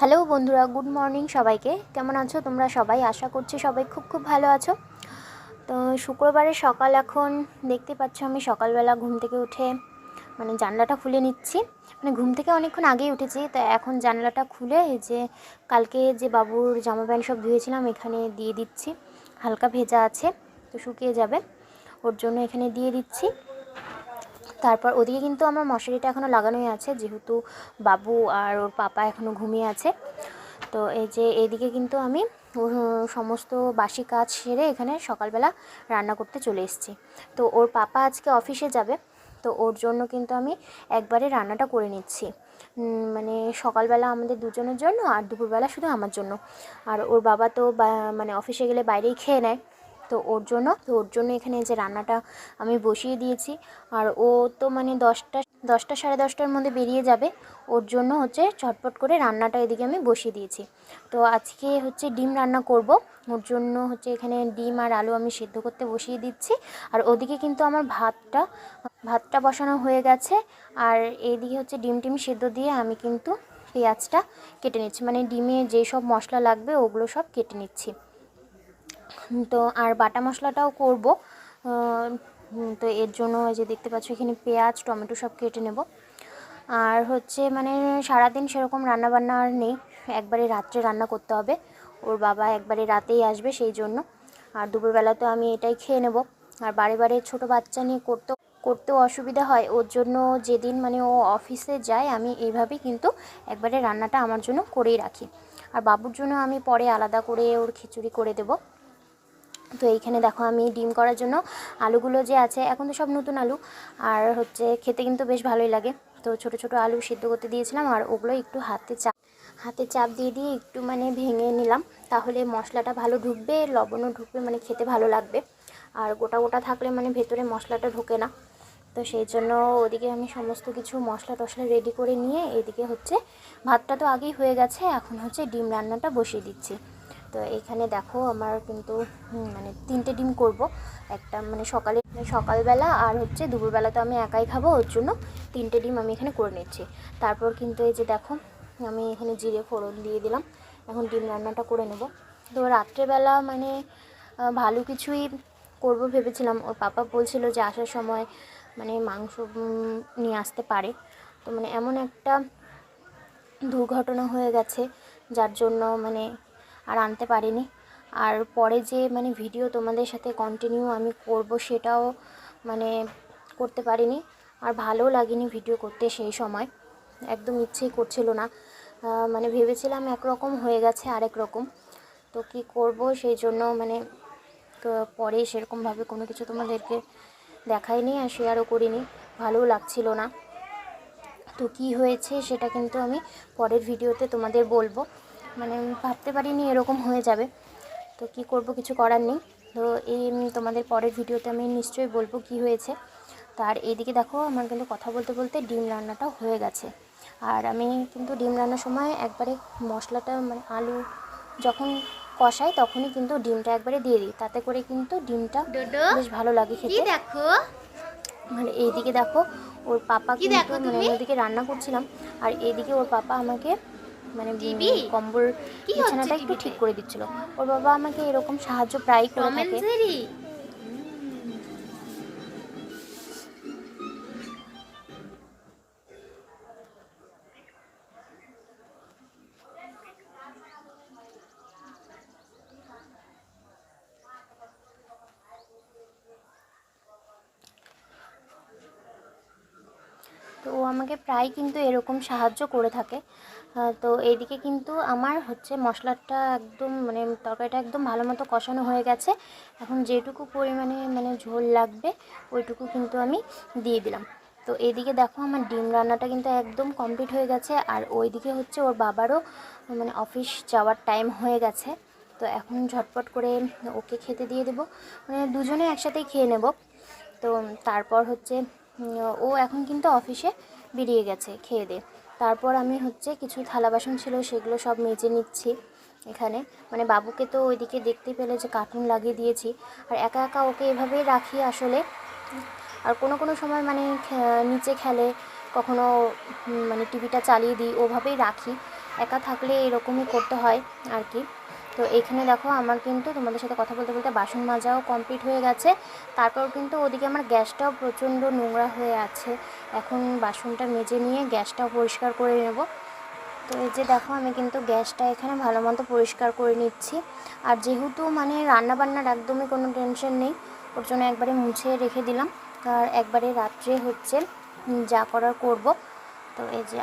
Hello বন্ধুরা, good morning সবাইকে। কেমন আছো তোমরা সবাই? আশা করছি সবাই খুব খুব ভালো আছো। তো শুক্রবারের সকাল এখন, দেখতে পাচ্ছ আমি সকালবেলা ঘুম থেকে উঠে মানে জানলাটা খুলে নিচ্ছি। মানে ঘুম থেকে অনেকক্ষণ আগেই উঠেছি, তো এখন জানলাটা খুলে যে কালকে যে বাবুর জামা প্যান্ট সব ধুয়েছিলাম, এখানে দিয়ে দিচ্ছি। হালকা ভেজা আছে, তো শুকিয়ে যাবে। ওর জন্য এখানে দিয়ে দিচ্ছি। তারপর ওদিকে কিন্তু আমার মশারিটা এখনও লাগানোই আছে, যেহেতু বাবু আর ওর পাপা এখনও ঘুমিয়ে আছে। তো এই যে এদিকে কিন্তু আমি সমস্ত বাসি কাজ সেরে এখানে সকালবেলা রান্না করতে চলে এসেছি। তো ওর পাপা আজকে অফিসে যাবে, তো ওর জন্য কিন্তু আমি একবারে রান্নাটা করে নিচ্ছি। মানে সকালবেলা আমাদের দুজনের জন্য আর দুপুরবেলা শুধু আমার জন্য। আর ওর বাবা তো মানে অফিসে গেলে বাইরেই খেয়ে নেয়। তো ওর জন্য, তো ওর জন্য এখানে যে রান্নাটা আমি বসিয়ে দিয়েছি। আর ও তো মানে দশটা দশটা সাড়ে দশটার মধ্যে বেরিয়ে যাবে। ওর জন্য হচ্ছে চটপট করে রান্নাটা এদিকে আমি বসিয়ে দিয়েছি। তো আজকে হচ্ছে ডিম রান্না করব। ওর জন্য হচ্ছে এখানে ডিম আর আলু আমি সেদ্ধ করতে বসিয়ে দিচ্ছি। আর ওদিকে কিন্তু আমার ভাতটা ভাতটা বসানো হয়ে গেছে। আর এইদিকে হচ্ছে ডিম টিম সেদ্ধ দিয়ে আমি কিন্তু পেঁয়াজটা কেটে নিচ্ছি। মানে ডিমে যেসব মশলা লাগবে ওগুলো সব কেটে নিচ্ছি। তো আর বাটা মশলাটাও করব। তো এর জন্য যে দেখতে পাচ্ছ এখানে পেঁয়াজ, টমেটো সব কেটে নেব। আর হচ্ছে মানে সারাদিন সেরকম রান্না বান্না আর নেই, একবারে রাত্রে রান্না করতে হবে। ওর বাবা একবারে রাতেই আসবে সেই জন্য। আর দুপুরবেলা তো আমি এটাই খেয়ে নেব। আর বারে বারে ছোটো বাচ্চা নিয়ে করতে, করতেও অসুবিধা হয়। ওর জন্য যেদিন মানে ও অফিসে যায়, আমি এইভাবেই কিন্তু একবারে রান্নাটা আমার জন্য করেই রাখি। আর বাবুর জন্য আমি পরে আলাদা করে ওর খিচুড়ি করে দেবো। তো এইখানে দেখো আমি ডিম করার জন্য আলুগুলো যে আছে, এখন তো সব নতুন আলু। আর হচ্ছে খেতে কিন্তু বেশ ভালোই লাগে। তো ছোট ছোট আলু সিদ্ধ করতে দিয়েছিলাম আর ওগুলো একটু হাতে চাপ হাতে চাপ দিয়ে দিয়ে একটু মানে ভেঙে নিলাম। তাহলে মশলাটা ভালো ঢুকবে, লবণও ঢুকবে মানে খেতে ভালো লাগবে। আর গোটা গোটা থাকলে মানে ভেতরে মশলাটা ঢোকে না। তো সেই জন্য ওদিকে আমি সমস্ত কিছু মশলা টশলা রেডি করে নিয়ে এদিকে হচ্ছে ভাতটা তো আগেই হয়ে গেছে, এখন হচ্ছে ডিম রান্নাটা বসিয়ে দিচ্ছি। তো এখানে দেখো আমার কিন্তু মানে তিনটে ডিম করব। একটা মানে সকালে, সকালবেলা আর হচ্ছে দুপুরবেলা তো আমি একাই খাব, ওর জন্য তিনটে ডিম আমি এখানে করে নিচ্ছি। তারপর কিন্তু এই যে দেখো, আমি এখানে জিরে ফোড়ন দিয়ে দিলাম। এখন ডিম রান্নাটা করে নেব। তো রাত্রেবেলা মানে ভালো কিছুই করব ভেবেছিলাম। ওর পাপা বলছিল যে আসার সময় মানে মাংস নিয়ে আসতে পারে। তো মানে এমন একটা দুর্ঘটনা হয়ে গেছে, যার জন্য মানে আর আনতে পারিনি। আর পরে যে মানে ভিডিও তোমাদের সাথে কন্টিনিউ আমি করব সেটাও মানে করতে পারিনি। আর ভালো লাগেনি ভিডিও করতে সেই সময়। একদম ইচ্ছেই করছিল না। মানে ভেবেছিলাম একরকম হয়ে গেছে আরেক রকম। তো কি করব সেই জন্য মানে পরে সেরকমভাবে কোনো কিছু তোমাদেরকে দেখাইনি আর শেয়ারও করিনি। ভালোও লাগছিল না। তো কি হয়েছে সেটা কিন্তু আমি পরের ভিডিওতে তোমাদের বলব। মানে ভাবতে পারিনি এরকম হয়ে যাবে। তো কি করব কিছু করার নেই। তো এই তোমাদের পরের ভিডিওতে আমি নিশ্চয়ই বলব কি হয়েছে। তো আর এইদিকে দেখো আমার কিন্তু কথা বলতে বলতে ডিম রান্নাটাও হয়ে গেছে। আর আমি কিন্তু ডিম রান্নার সময় একবারে মশলাটা মানে আলু যখন কষাই তখনই কিন্তু ডিমটা একবারে দিয়ে দিই। তাতে করে কিন্তু ডিমটা বেশ ভালো লাগে খেতে। দেখো? মানে এইদিকে দেখো ওর পাপা কিন্তু মানে ওদিকে রান্না করছিলাম। আর এইদিকে ওর পাপা আমাকে মানে? কম্বল বিছানাটা একটু ঠিক করে দিচ্ছিল। ওর বাবা আমাকে এরকম সাহায্য প্রায় করে থাকে। তো ও আমাকে প্রায় কিন্তু এরকম সাহায্য করে থাকে। তো এইদিকে কিন্তু আমার হচ্ছে মশলাটা একদম মানে তরকারিটা একদম ভালো মতো কষানো হয়ে গেছে। এখন যেটুকু পরিমাণে মানে ঝোল লাগবে, ওইটুকু কিন্তু আমি দিয়ে দিলাম। তো এইদিকে দেখো আমার ডিম রান্নাটা কিন্তু একদম কমপ্লিট হয়ে গেছে। আর ওইদিকে হচ্ছে ওর বাবারও মানে অফিস যাওয়ার টাইম হয়ে গেছে। তো এখন ঝটপট করে ওকে খেতে দিয়ে দেবো। মানে দুজনে একসাথেই খেয়ে নেব। তো তারপর হচ্ছে ও এখন কিন্তু অফিসে বেরিয়ে গেছে খেয়ে দিয়ে তারপর আমি হচ্ছে কিছু থালা বাসন ছিল, সেগুলো সব মেজে নিচ্ছি এখানে। মানে বাবুকে তো ওইদিকে দেখতে পেলে যে কার্টুন লাগিয়ে দিয়েছি। আর একা একা ওকে এভাবেই রাখি আসলে। আর কোনো কোনো সময় মানে নিচে খেলে, কখনো মানে টিভিটা চালিয়ে দিই, ওভাবেই রাখি। একা থাকলে এরকমই করতে হয় আর কি। তো এখানে দেখো আমার কিন্তু তোমাদের সাথে কথা বলতে বলতে বাসন মাজাও কমপ্লিট হয়ে গেছে। তারপর কিন্তু ওদিকে আমার গ্যাসটাও প্রচণ্ড নোংরা হয়ে আছে। এখন বাসনটা মেজে নিয়ে গ্যাসটাও পরিষ্কার করে নেব। তো এই যে দেখো আমি কিন্তু গ্যাসটা এখানে ভালো মতো পরিষ্কার করে নিচ্ছি। আর যেহেতু মানে রান্না বান্নার একদমই কোনো টেনশন নেই, ওর জন্য একবারে মুছে রেখে দিলাম। আর একবারে রাত্রে হচ্ছে যা করার করব। তো এই যে